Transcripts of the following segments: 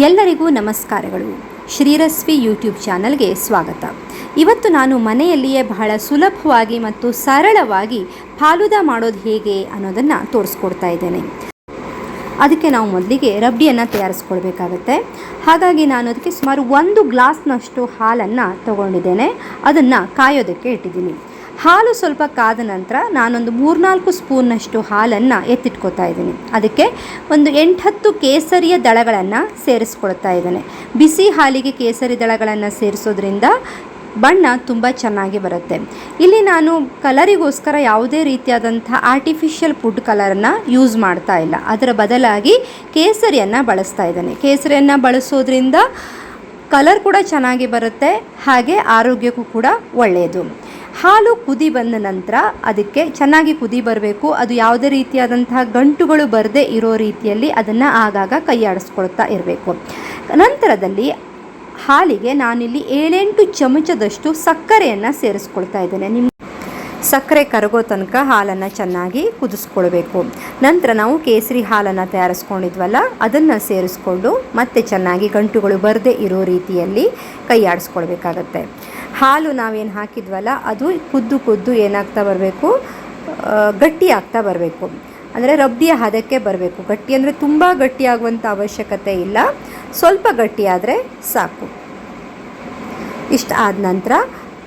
ಎಲ್ಲರಿಗೂ ನಮಸ್ಕಾರಗಳು. ಶ್ರೀರಸ್ವಿ ಯೂಟ್ಯೂಬ್ ಚಾನಲ್ಗೆ ಸ್ವಾಗತ. ಇವತ್ತು ನಾನು ಮನೆಯಲ್ಲಿಯೇ ಬಹಳ ಸುಲಭವಾಗಿ ಮತ್ತು ಸರಳವಾಗಿ ಫಾಲುದ ಮಾಡೋದು ಹೇಗೆ ಅನ್ನೋದನ್ನು ತೋರಿಸ್ಕೊಡ್ತಾ ಇದ್ದೇನೆ. ಅದಕ್ಕೆ ನಾವು ಮೊದಲಿಗೆ ರಬ್ಡಿಯನ್ನು ತಯಾರಿಸ್ಕೊಳ್ಬೇಕಾಗತ್ತೆ. ಹಾಗಾಗಿ ನಾನು ಅದಕ್ಕೆ ಸುಮಾರು ಒಂದು ಗ್ಲಾಸ್ನಷ್ಟು ಹಾಲನ್ನು ತಗೊಂಡಿದ್ದೇನೆ. ಅದನ್ನು ಕಾಯೋದಕ್ಕೆ ಇಟ್ಟಿದ್ದೀನಿ. ಹಾಲು ಸ್ವಲ್ಪ ಕಾದ ನಂತರ ನಾನೊಂದು ಮೂರ್ನಾಲ್ಕು ಸ್ಪೂನ್ನಷ್ಟು ಹಾಲನ್ನು ಎತ್ತಿಟ್ಕೊತಾ ಇದ್ದೀನಿ. ಅದಕ್ಕೆ ಒಂದು ಎಂಟತ್ತು ಕೇಸರಿಯ ದಳಗಳನ್ನು ಸೇರಿಸ್ಕೊಳ್ತಾ ಇದ್ದೇನೆ. ಬಿಸಿ ಹಾಲಿಗೆ ಕೇಸರಿ ದಳಗಳನ್ನು ಸೇರಿಸೋದ್ರಿಂದ ಬಣ್ಣ ತುಂಬ ಚೆನ್ನಾಗಿ ಬರುತ್ತೆ. ಇಲ್ಲಿ ನಾನು ಕಲರಿಗೋಸ್ಕರ ಯಾವುದೇ ರೀತಿಯಾದಂಥ ಆರ್ಟಿಫಿಷಿಯಲ್ ಫುಡ್ ಕಲರನ್ನು ಯೂಸ್ ಮಾಡ್ತಾ ಇಲ್ಲ. ಅದರ ಬದಲಾಗಿ ಕೇಸರಿಯನ್ನು ಬಳಸ್ತಾ ಇದ್ದೇನೆ. ಕೇಸರಿಯನ್ನು ಬಳಸೋದ್ರಿಂದ ಕಲರ್ ಕೂಡ ಚೆನ್ನಾಗಿ ಬರುತ್ತೆ, ಹಾಗೆ ಆರೋಗ್ಯಕ್ಕೂ ಕೂಡ ಒಳ್ಳೆಯದು ಹಾಲು ಕುದಿ ಬಂದ ನಂತರ ಅದಕ್ಕೆ ಚೆನ್ನಾಗಿ ಕುದಿ ಬರಬೇಕು. ಅದು ಯಾವುದೇ ರೀತಿಯಾದಂತಹ ಗಂಟುಗಳು ಬರದೇ ಇರೋ ರೀತಿಯಲ್ಲಿ ಅದನ್ನು ಆಗಾಗ ಕೈಯಾಡಿಸ್ಕೊಳ್ತಾ ಇರಬೇಕು. ನಂತರದಲ್ಲಿ ಹಾಲಿಗೆ ನಾನಿಲ್ಲಿ ಏಳೆಂಟು ಚಮಚದಷ್ಟು ಸಕ್ಕರೆಯನ್ನು ಸೇರಿಸ್ಕೊಳ್ತಾ ಇದ್ದೇನೆ. ನಿಮ್ಮ ಸಕ್ಕರೆ ಕರಗೋ ತನಕ ಹಾಲನ್ನು ಚೆನ್ನಾಗಿ ಕುದಿಸ್ಕೊಳ್ಬೇಕು. ನಂತರ ನಾವು ಕೇಸರಿ ಹಾಲನ್ನು ತಯಾರಿಸ್ಕೊಂಡಿದ್ವಲ್ಲ, ಅದನ್ನು ಸೇರಿಸ್ಕೊಂಡು ಮತ್ತೆ ಚೆನ್ನಾಗಿ ಗಂಟುಗಳು ಬರದೇ ಇರೋ ರೀತಿಯಲ್ಲಿ ಕೈ ಆಡಿಸ್ಕೊಳ್ಬೇಕಾಗತ್ತೆ ಹಾಲು ನಾವೇನು ಹಾಕಿದ್ವಲ್ಲ, ಅದು ಕುದ್ದು ಕುದ್ದು ಏನಾಗ್ತಾ ಬರಬೇಕು? ಗಟ್ಟಿ ಆಗ್ತಾ ಬರಬೇಕು. ಅಂದರೆ ರಬ್ಡಿಯ ಹದಕ್ಕೆ ಬರಬೇಕು. ಗಟ್ಟಿ ಅಂದರೆ ತುಂಬ ಗಟ್ಟಿಯಾಗುವಂಥ ಅವಶ್ಯಕತೆ ಇಲ್ಲ. ಸ್ವಲ್ಪ ಗಟ್ಟಿಯಾದರೆ ಸಾಕು. ಇಷ್ಟ ಆದ ನಂತರ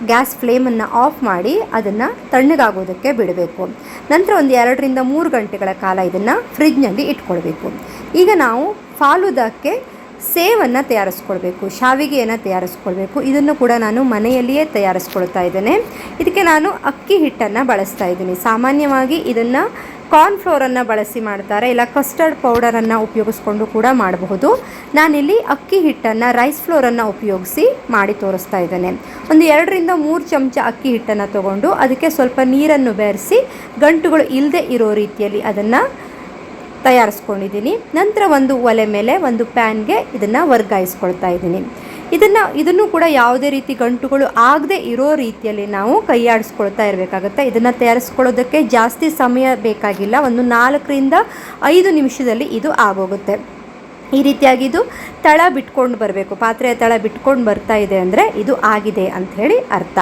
ಗ್ಯಾಸ್ ಫ್ಲೇಮನ್ನು ಆಫ್ ಮಾಡಿ ಅದನ್ನು ತಣ್ಣಗಾಗೋದಕ್ಕೆ ಬಿಡಬೇಕು. ನಂತರ ಒಂದು ಎರಡರಿಂದ ಮೂರು ಗಂಟೆಗಳ ಕಾಲ ಇದನ್ನು ಫ್ರಿಜ್ನಲ್ಲಿ ಇಟ್ಕೊಳ್ಬೇಕು. ಈಗ ನಾವು ಫಾಲುದಕ್ಕೆ ಸೇವನ್ನು ತಯಾರಿಸ್ಕೊಳ್ಬೇಕು, ಶಾವಿಗೆಯನ್ನು ತಯಾರಿಸ್ಕೊಳ್ಬೇಕು. ಇದನ್ನು ಕೂಡ ನಾನು ಮನೆಯಲ್ಲಿಯೇ ತಯಾರಿಸ್ಕೊಳ್ತಾ ಇದ್ದೇನೆ. ಇದಕ್ಕೆ ನಾನು ಅಕ್ಕಿ ಹಿಟ್ಟನ್ನು ಬಳಸ್ತಾ ಇದ್ದೀನಿ. ಸಾಮಾನ್ಯವಾಗಿ ಇದನ್ನು ಕಾರ್ನ್ಫ್ಲೋರನ್ನು ಬಳಸಿ ಮಾಡ್ತಾರೆ. ಇಲ್ಲ ಕಸ್ಟರ್ಡ್ ಪೌಡರನ್ನು ಉಪಯೋಗಿಸ್ಕೊಂಡು ಕೂಡ ಮಾಡಬಹುದು. ನಾನಿಲ್ಲಿ ಅಕ್ಕಿ ಹಿಟ್ಟನ್ನು ರೈಸ್ ಫ್ಲೋರನ್ನು ಉಪಯೋಗಿಸಿ ಮಾಡಿ ತೋರಿಸ್ತಾ ಇದ್ದೇನೆ. ಒಂದು ಎರಡರಿಂದ ಮೂರು ಚಮಚ ಅಕ್ಕಿ ಹಿಟ್ಟನ್ನು ತಗೊಂಡು ಅದಕ್ಕೆ ಸ್ವಲ್ಪ ನೀರನ್ನು ಬೆರೆಸಿ ಗಂಟುಗಳು ಇಲ್ಲದೆ ಇರೋ ರೀತಿಯಲ್ಲಿ ಅದನ್ನು ತಯಾರಿಸ್ಕೊಂಡಿದ್ದೀನಿ. ನಂತರ ಒಂದು ಒಲೆ ಮೇಲೆ ಒಂದು ಪ್ಯಾನ್ಗೆ ಇದನ್ನು ವರ್ಗಾಯಿಸ್ಕೊಳ್ತಾ ಇದ್ದೀನಿ. ಇದನ್ನು ಇದನ್ನು ಕೂಡ ಯಾವುದೇ ರೀತಿ ಗಂಟುಗಳು ಆಗದೆ ಇರೋ ರೀತಿಯಲ್ಲಿ ನಾವು ಕೈಯಾಡಿಸ್ಕೊಳ್ತಾ ಇರಬೇಕಾಗುತ್ತೆ. ಇದನ್ನು ತಯಾರಿಸ್ಕೊಳ್ಳೋದಕ್ಕೆ ಜಾಸ್ತಿ ಸಮಯ ಬೇಕಾಗಿಲ್ಲ. ಒಂದು ನಾಲ್ಕರಿಂದ ಐದು ನಿಮಿಷದಲ್ಲಿ ಇದು ಆಗೋಗುತ್ತೆ. ಈ ರೀತಿಯಾಗಿ ಇದು ತಳ ಬಿಟ್ಕೊಂಡು ಬರಬೇಕು. ಪಾತ್ರೆಯ ತಳ ಬಿಟ್ಕೊಂಡು ಬರ್ತಾ ಇದೆ ಅಂದರೆ ಇದು ಆಗಿದೆ ಅಂಥೇಳಿ ಅರ್ಥ.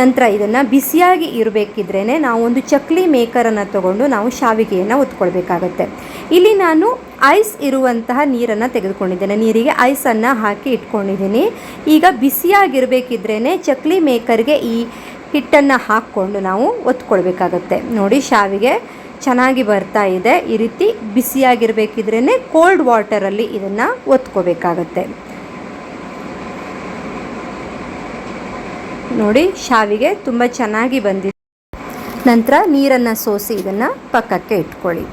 ನಂತರ ಇದನ್ನು ಬಿಸಿಯಾಗಿ ಇರಬೇಕಿದ್ರೇ ನಾವು ಒಂದು ಚಕ್ಲಿ ಮೇಕರನ್ನು ತಗೊಂಡು ನಾವು ಶಾವಿಗೆಯನ್ನು ಉತ್ಕೊಳ್ಬೇಕಾಗತ್ತೆ ಇಲ್ಲಿ ನಾನು ಐಸ್ ಇರುವಂತಹ ನೀರನ್ನು ತೆಗೆದುಕೊಂಡಿದ್ದೇನೆ. ನೀರಿಗೆ ಐಸನ್ನು ಹಾಕಿ ಇಟ್ಕೊಂಡಿದ್ದೀನಿ. ಈಗ ಬಿಸಿಯಾಗಿರಬೇಕಿದ್ರೇ ಚಕ್ಲಿ ಮೇಕರ್ಗೆ ಈ ಹಿಟ್ಟನ್ನು ಹಾಕ್ಕೊಂಡು ನಾವು ಒತ್ಕೊಳ್ಬೇಕಾಗತ್ತೆ ನೋಡಿ ಶಾವಿಗೆ ಚೆನ್ನಾಗಿ ಬರ್ತಾ ಇದೆ. ಈ ರೀತಿ ಬಿಸಿಯಾಗಿರಬೇಕಿದ್ರೇ ಕೋಲ್ಡ್ ವಾಟರಲ್ಲಿ ಇದನ್ನು ಒತ್ಕೋಬೇಕಾಗತ್ತೆ ನೋಡಿ, ಶಾವಿಗೆ ತುಂಬ ಚೆನ್ನಾಗಿ ಬಂದಿದೆ. ನಂತರ ನೀರನ್ನು ಸೋಸಿ ಇದನ್ನು ಪಕ್ಕಕ್ಕೆ ಇಟ್ಕೊಳ್ಳಿ.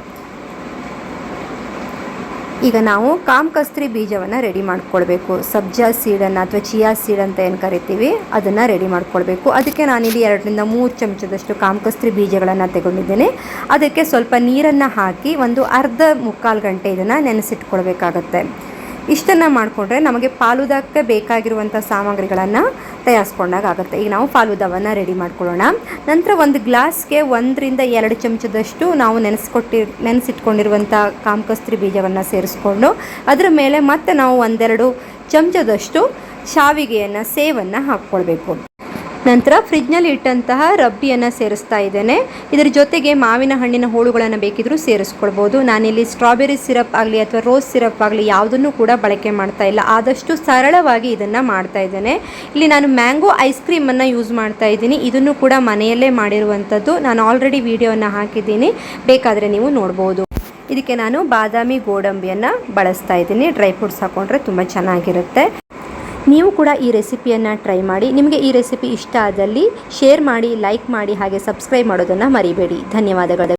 ಈಗ ನಾವು ಕಾಮಕಸ್ತ್ರಿ ಬೀಜವನ್ನು ರೆಡಿ ಮಾಡ್ಕೊಳ್ಬೇಕು. ಸಬ್ಜಾ ಸೀಡನ್ನು ಅಥವಾ ಚಿಯಾ ಸೀಡ್ ಅಂತ ಏನು ಕರಿತೀವಿ, ಅದನ್ನು ರೆಡಿ ಮಾಡ್ಕೊಳ್ಬೇಕು. ಅದಕ್ಕೆ ನಾನಿಲ್ಲಿ ಎರಡರಿಂದ ಮೂರು ಚಮಚದಷ್ಟು ಕಾಮಕಸ್ತ್ರಿ ಬೀಜಗಳನ್ನು ತಗೊಂಡಿದ್ದೇನೆ. ಅದಕ್ಕೆ ಸ್ವಲ್ಪ ನೀರನ್ನು ಹಾಕಿ ಒಂದು ಅರ್ಧ ಮುಕ್ಕಾಲು ಗಂಟೆ ಇದನ್ನು ನೆನೆಸಿಟ್ಕೊಳ್ಬೇಕಾಗತ್ತೆ. ಇಷ್ಟನ್ನು ಮಾಡಿಕೊಂಡ್ರೆ ನಮಗೆ ಪಾಲುದಕ್ಕೆ ಬೇಕಾಗಿರುವಂಥ ಸಾಮಗ್ರಿಗಳನ್ನು ತಯಾರಿಸ್ಕೊಂಡಾಗ ಆಗುತ್ತೆ. ಈಗ ನಾವು ಫಾಲೂದವನ್ನು ರೆಡಿ ಮಾಡ್ಕೊಳ್ಳೋಣ. ನಂತರ ಒಂದು ಗ್ಲಾಸ್ಗೆ ಒಂದರಿಂದ ಎರಡು ಚಮಚದಷ್ಟು ನಾವು ನೆನೆಸ್ಕೊಟ್ಟಿ, ನೆನೆಸಿಟ್ಕೊಂಡಿರುವಂಥ ಕಾಮಕಸ್ತ್ರಿ ಬೀಜವನ್ನು ಸೇರಿಸ್ಕೊಂಡು, ಅದರ ಮೇಲೆ ಮತ್ತೆ ನಾವು ಒಂದೆರಡು ಚಮಚದಷ್ಟು ಶಾವಿಗೆಯನ್ನು, ಸೇವನ್ನು ಹಾಕ್ಕೊಳ್ಬೇಕು. ನಂತರ ಫ್ರಿಜ್ನಲ್ಲಿ ಇಟ್ಟಂತಹ ರಬ್ಬಿಯನ್ನು ಸೇರಿಸ್ತಾ ಇದ್ದೇನೆ. ಇದರ ಜೊತೆಗೆ ಮಾವಿನ ಹಣ್ಣಿನ ಹೋಳುಗಳನ್ನು ಬೇಕಿದ್ರೂ ಸೇರಿಸ್ಕೊಳ್ಬೋದು. ನಾನಿಲ್ಲಿ ಸ್ಟ್ರಾಬೆರಿ ಸಿರಪ್ ಆಗಲಿ ಅಥವಾ ರೋಸ್ ಸಿರಪ್ ಆಗಲಿ ಯಾವುದನ್ನು ಕೂಡ ಬಳಕೆ ಮಾಡ್ತಾ ಇಲ್ಲ. ಆದಷ್ಟು ಸರಳವಾಗಿ ಇದನ್ನು ಮಾಡ್ತಾ ಇದ್ದೇನೆ. ಇಲ್ಲಿ ನಾನು ಮ್ಯಾಂಗೋ ಐಸ್ ಕ್ರೀಮನ್ನು ಯೂಸ್ ಮಾಡ್ತಾ ಇದ್ದೀನಿ. ಇದನ್ನು ಕೂಡ ಮನೆಯಲ್ಲೇ ಮಾಡಿರುವಂಥದ್ದು. ನಾನು ಆಲ್ರೆಡಿ ವೀಡಿಯೋವನ್ನು ಹಾಕಿದ್ದೀನಿ. ಬೇಕಾದರೆ ನೀವು ನೋಡ್ಬೋದು. ಇದಕ್ಕೆ ನಾನು ಬಾದಾಮಿ ಗೋಡಂಬಿಯನ್ನು ಬಳಸ್ತಾ ಇದ್ದೀನಿ. ಡ್ರೈ ಫ್ರೂಟ್ಸ್ ಹಾಕ್ಕೊಂಡ್ರೆ ತುಂಬ ಚೆನ್ನಾಗಿರುತ್ತೆ. ನೀವು ಕೂಡ ಈ ರೆಸಿಪಿಯನ್ನು ಟ್ರೈ ಮಾಡಿ. ನಿಮಗೆ ಈ ರೆಸಿಪಿ ಇಷ್ಟ ಆದಲ್ಲಿ ಶೇರ್ ಮಾಡಿ, ಲೈಕ್ ಮಾಡಿ ಹಾಗೆ ಸಬ್ಸ್ಕ್ರೈಬ್ ಮಾಡೋದನ್ನು ಮರಿಬೇಡಿ. ಧನ್ಯವಾದಗಳು.